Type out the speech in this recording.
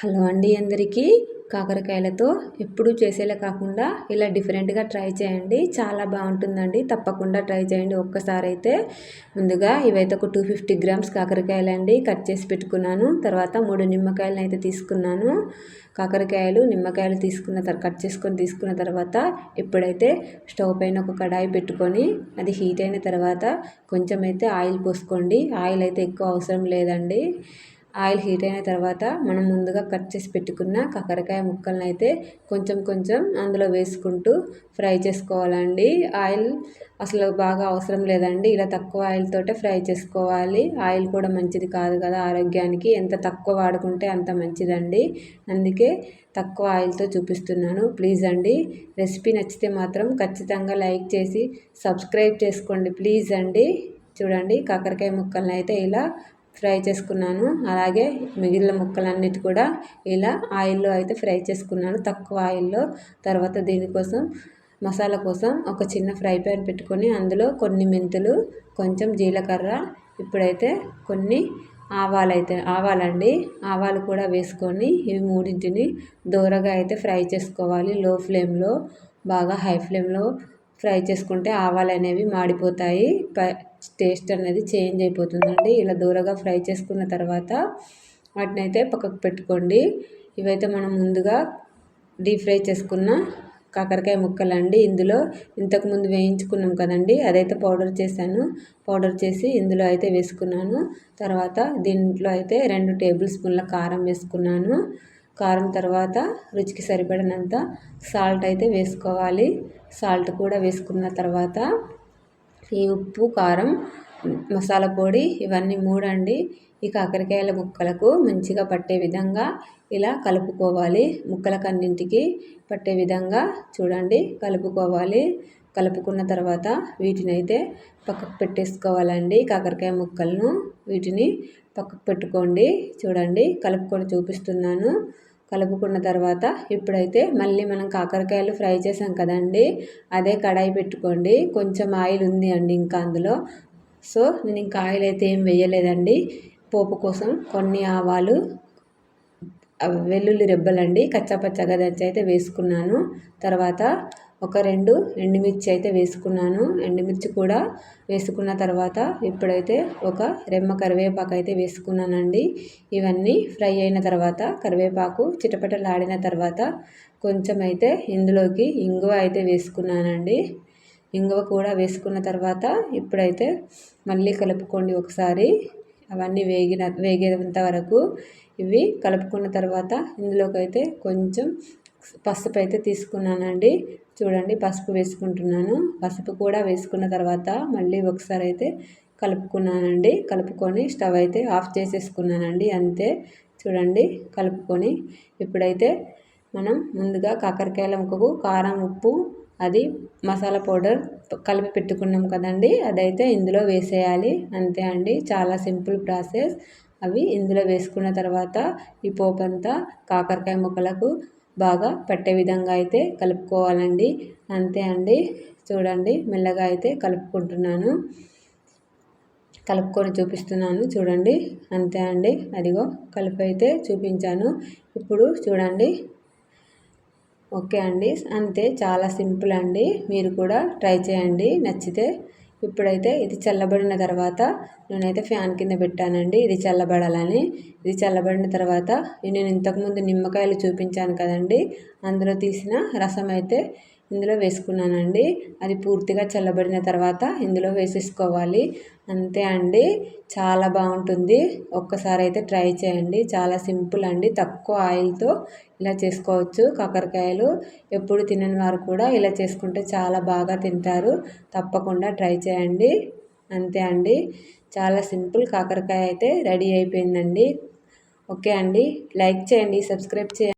Hello అండి అందరికీ. కాకరకాయలతో ఎప్పుడు చేసేలా కాకుండా ఇలా డిఫరెంట్గా ట్రై చేయండి. చాలా బాగుంటుందండి. తప్పకుండా ట్రై చేయండి ఒక్కసారి అయితే ముందుగా ఇవైతే ఒక టూ ఫిఫ్టీ గ్రామ్స్ కాకరకాయలు అండి కట్ చేసి పెట్టుకున్నాను. తర్వాత మూడు నిమ్మకాయలను అయితే తీసుకున్నాను. కాకరకాయలు నిమ్మకాయలు తీసుకున్న తర్వాత కట్ చేసుకొని తీసుకున్న తర్వాత ఎప్పుడైతే స్టవ్ పైన ఒక కడాయి పెట్టుకొని అది హీట్ అయిన తర్వాత కొంచెం అయితే ఆయిల్ పోసుకోండి. ఆయిల్ అయితే ఎక్కువ అవసరం లేదండి. ఆయిల్ హీట్ అయిన తర్వాత మనం ముందుగా కట్ చేసి పెట్టుకున్న కాకరకాయ ముక్కలను అయితే కొంచెం కొంచెం అందులో వేసుకుంటూ ఫ్రై చేసుకోవాలండి. ఆయిల్ అసలు బాగా అవసరం లేదండి. ఇలా తక్కువ ఆయిల్ తోటే ఫ్రై చేసుకోవాలి. ఆయిల్ కూడా మంచిది కాదు కదా ఆరోగ్యానికి. ఎంత తక్కువ వాడుకుంటే అంత మంచిదండి. అందుకే తక్కువ ఆయిల్తో చూపిస్తున్నాను. ప్లీజ్ అండి రెసిపీ నచ్చితే మాత్రం ఖచ్చితంగా లైక్ చేసి సబ్స్క్రైబ్ చేసుకోండి. ప్లీజ్ అండి చూడండి కాకరకాయ ముక్కలను అయితే ఇలా ఫ్రై చేసుకున్నాను. అలాగే మిగిలిన ముక్కలన్నిటి కూడా ఇలా ఆయిల్లో అయితే ఫ్రై చేసుకున్నాను. తక్కువ ఆయిల్లో తర్వాత దీనికోసం మసాలా కోసం ఒక చిన్న ఫ్రై ప్యాన్ పెట్టుకొని అందులో కొన్ని మెంతులు కొంచెం జీలకర్ర ఇప్పుడైతే కొన్ని ఆవాలు అయితే ఆవాలండి. ఆవాలు కూడా వేసుకొని ఇవి మూడింటిని దూరగా అయితే ఫ్రై చేసుకోవాలి. లో ఫ్లేమ్లో బాగా హై ఫ్లేమ్లో ఫ్రై చేసుకుంటే ఆవాలు అనేవి మాడిపోతాయి. టేస్ట్ అనేది చేంజ్ అయిపోతుందండి. ఇలా దూరగా ఫ్రై చేసుకున్న తర్వాత వాటిని అయితే పక్కకు పెట్టుకోండి. ఇవైతే మనం ముందుగా డీప్ ఫ్రై చేసుకున్న కాకరకాయ ముక్కలు అండి ఇందులో ఇంతకుముందు వేయించుకున్నాం కదండి అదైతే పౌడర్ చేశాను. పౌడర్ చేసి ఇందులో అయితే వేసుకున్నాను. తర్వాత దీంట్లో అయితే రెండు టేబుల్ స్పూన్ల కారం వేసుకున్నాను. కారం తర్వాత రుచికి సరిపడినంత సాల్ట్ అయితే వేసుకోవాలి. సాల్ట్ కూడా వేసుకున్న తర్వాత ఈ ఉప్పు కారం మసాలా పొడి ఇవన్నీ మూడండి. ఈ కాకరకాయల ముక్కలకు మంచిగా పట్టే విధంగా ఇలా కలుపుకోవాలి. ముక్కలకన్నింటికి పట్టే విధంగా చూడండి కలుపుకోవాలి. కలుపుకున్న తర్వాత వీటిని అయితే పక్కకు పెట్టేసుకోవాలండి. కాకరకాయ ముక్కలను వీటిని పక్కకు పెట్టుకోండి. చూడండి కలుపుకొని చూపిస్తున్నాను. కలుపుకున్న తర్వాత ఇప్పుడైతే మళ్ళీ మనం కాకరకాయలు ఫ్రై చేసాం కదండి అదే కడాయి పెట్టుకోండి. కొంచెం ఆయిల్ ఉంది అండి ఇంకా అందులో. సో నేను ఇంకా ఆయిల్ అయితే ఏం వేయలేదండి. పోపు కోసం కొన్ని ఆవాలు వెల్లుల్లి రెబ్బలండి కచ్చాపచ్చగా దంచి అయితే వేసుకున్నాను. తర్వాత ఒక రెండు ఎండుమిర్చి అయితే వేసుకున్నాను. ఎండుమిర్చి కూడా వేసుకున్న తర్వాత ఇప్పుడైతే ఒక రెమ్మ కరివేపాకు అయితే వేసుకున్నానండి. ఇవన్నీ ఫ్రై అయిన తర్వాత కరివేపాకు చిటపటలాడిన తర్వాత కొంచెం అయితే ఇందులోకి ఇంగువ అయితే వేసుకున్నానండి. ఇంగువ కూడా వేసుకున్న తర్వాత ఇప్పుడైతే మళ్ళీ కలుపుకోండి ఒకసారి. అవన్నీ వేగిన వేగేంత వరకు ఇవి కలుపుకున్న తర్వాత ఇందులోకి అయితే కొంచెం పసుపు అయితే తీసుకున్నానండి. చూడండి పసుపు వేసుకుంటున్నాను. పసుపు కూడా వేసుకున్న తర్వాత మళ్ళీ ఒకసారి అయితే కలుపుకున్నానండి. కలుపుకొని స్టవ్ అయితే ఆఫ్ చేసేసుకున్నానండి. అంతే. చూడండి కలుపుకొని ఇప్పుడైతే మనం ముందుగా కాకరకాయల ముక్కకు కారం ఉప్పు అది మసాలా పౌడర్ కలిపి పెట్టుకున్నాం కదండి అదైతే ఇందులో వేసేయాలి. అంతే అండి చాలా సింపుల్ ప్రాసెస్. అవి ఇందులో వేసుకున్న తర్వాత ఈ పోపు అంతా కాకరకాయ ముక్కలకు బాగా పట్టే విధంగా అయితే కలుపుకోవాలండి. అంతే అండి చూడండి మెల్లగా అయితే కలుపుకుంటున్నాను. కలుపుకొని చూపిస్తున్నాను చూడండి. అంతే అండి అదిగో కలిపి అయితే చూపించాను. ఇప్పుడు చూడండి ఓకే అండి. అంతే చాలా సింపుల్ అండి. మీరు కూడా ట్రై చేయండి. నచ్చితే ఇప్పుడైతే ఇది చల్లబడిన తర్వాత నేనైతే ఫ్యాన్ కింద పెట్టానండి. ఇది చల్లబడాలని. ఇది చల్లబడిన తర్వాత నేను ఇంతకుముందు నిమ్మకాయలు చూపించాను కదండి. అందులో తీసిన రసం అయితే ఇందులో వేసుకున్నానండి. అది పూర్తిగా చల్లబడిన తర్వాత ఇందులో వేసేసుకోవాలి. అంతే అండి. చాలా బాగుంటుంది. ఒక్కసారి అయితే ట్రై చేయండి. చాలా సింపుల్ అండి. తక్కువ ఆయిల్తో ఇలా చేసుకోవచ్చు కాకరకాయలు. ఎప్పుడు తినని వారు కూడా ఇలా చేసుకుంటే చాలా బాగా తింటారు. తప్పకుండా ట్రై చేయండి. అంతే అండి. చాలా సింపుల్ కాకరకాయ అయితే రెడీ అయిపోయిందండి. ఓకే అండి. లైక్ చేయండి సబ్స్క్రైబ్ చేయండి.